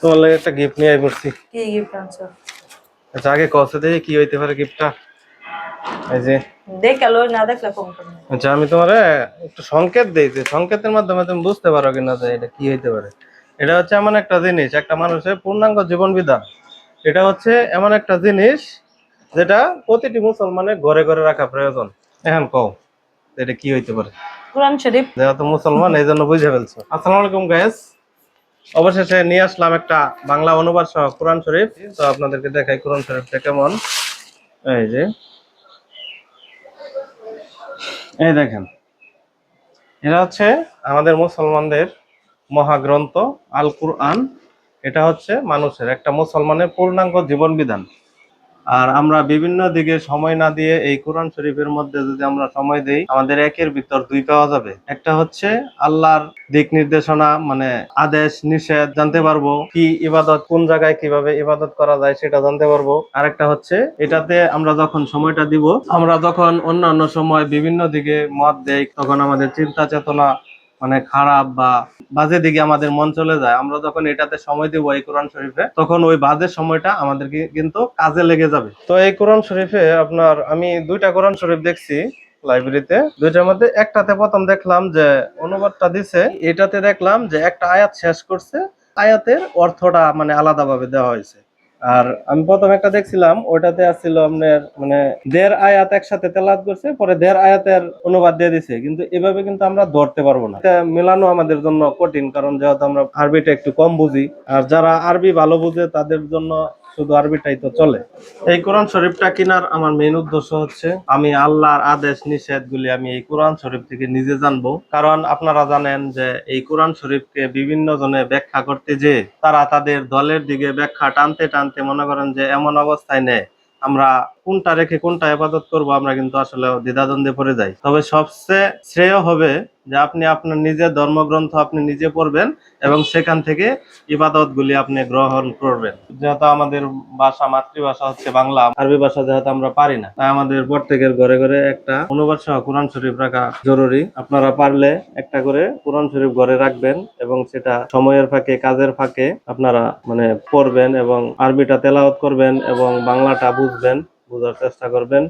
তোমার লাগে একটা গিফট নিয়ে পড়ছি কি গিফট আনছো? আচ্ছা আগে কষ্ট দেখি কি হইতে পারে গিফটটা এই যে। দেখাল না দেখলে কম করে আচ্ছা আমি তোমার একটু সংকেত দিয়েছি সংকেতের মাধ্যমে তুমি বুঝতে পারো কিনা যে এটা কি হইতে পারে। এটা হচ্ছে এমন একটা জিনিস একটা মানুষের পূর্ণাঙ্গ জীবন বিধান এটা হচ্ছে এমন একটা জিনিস যেটা প্রতিটি মুসলমানের ঘরে ঘরে রাখা প্রয়োজন। এখন কও এটা কি হইতে পারে? কোরআন শরীফ। যেহেতু মুসলমান এই জন্য বুঝে ফেলছো। আসসালামু আলাইকুম গাইস অবশেষে নিয়ে আসলাম একটা বাংলা অনুবাদ সহ কোরআন শরীফ। তো আপনাদেরকে দেখাই কোরআন শরীফটা কেমন। এই যে। এই দেখেন। এটা হচ্ছে আমাদের মুসলমানদের মহাগ্রন্থ আল কুরআন এটা হচ্ছে মানুষের, একটা মুসলমানের পূর্ণাঙ্গ জীবন বিধান আর আমরা বিভিন্ন দিকে সময় না দিয়ে এই কোরআন শরীফের মধ্যে যদি আমরা সময় দেই, আমাদের একের ভিতর দুই পাওয়া যাবে। একটা হচ্ছে আল্লাহর দিক নির্দেশনা মানে আদেশ, নিষেধ, জানতে পারব কি ইবাদত, কোন জায়গায় কীভাবে ইবাদত করা যায় সেটা জানতে পারব। আরেকটা হচ্ছে এটাতে আমরা যখন সময়টা দিব, আমরা যখন অন্যান্য সময় বিভিন্ন দিকে মত দেই, তখন আমাদের চিন্তা চেতনা মানে খারাপ বা বাজে দিকে আমাদের মন চলে যায়, আমরা যখন এটাতে সময় দেবো এই কোরআন শরীফে, তখন ওই বাজে সময়টা আমাদেরকে কিন্তু কাজে লেগে যাবে। তো এই কোরআন শরীফে আপনার, আমি দুইটা কোরআন শরীফ দেখছি লাইব্রেরিতে। দুইটার মধ্যে একটাতে প্রথম দেখলাম যে, অনুবাদটা দিছে, এটাতে দেখলাম যে একটা আয়াত শেষ করছে, আয়াতের অর্থটা মানে আলাদাভাবে দেওয়া হয়েছে। আর আমি প্রথম একটা দেখছিলাম ওটাতে আসছিল আপনার মানে দেড় আয়াত একসাথে তেলাত করছে, পরে দেড় আয়াতের অনুবাদ দিয়ে দিছে। কিন্তু এভাবে কিন্তু আমরা ধরতে পারব না। মেলানো আমাদের জন্য কঠিন, কারণ যেহেতু আমরা আরবিটা একটু কম বুঝি, আর যারা আরবি ভালো বুঝে তাদের জন্য শুধু আরবিটাই তো চলে। এই কোরআন শরীফটা কেনার আমার মেইন উদ্দেশ্য হচ্ছে, আমি আল্লাহর আদেশ নিষেধ গুলি আমি এই কোরআন শরীফ থেকে নিজে জানব। কারণ আপনারা জানেন যে এই কোরআন শরীফকে বিভিন্ন জনে ব্যাখ্যা করতে যে তারা তাদের দলের দিকে ব্যাখ্যা টানতে টানতে মনে করেন যে এমন অবস্থায় নেয় আমরা কোনটা রেখে কোনটা ইবাদত করব, আমরা কিন্তু আসলে দ্বিধাদ্বন্দ্বে পড়ে যাই। তবে সবচেয়ে শ্রেয় হবে যে আপনি আপনার নিজের ধর্মগ্রন্থ আপনি নিজে পড়বেন এবং সেখান থেকে ইবাদত গুলি আপনি গ্রহণ করবেন। যেহেতু আমাদের ভাষা, মাতৃভাষা হচ্ছে বাংলা, আরবি ভাষা যেহেতু আমরা পারি না, তাই আমাদের প্রত্যেকের ঘরে ঘরে একটা অনুবাদ সহ কোরআন শরীফ রাখা জরুরি। আপনারা পারলে একটা করে কোরআন শরীফ ঘরে রাখবেন এবং সেটা সময়ের ফাঁকে, কাজের ফাঁকে আপনারা মানে পড়বেন এবং আরবিটা তেলাওয়াত করবেন এবং বাংলাটা বুঝবেন, বোঝার চেষ্টা করবেন।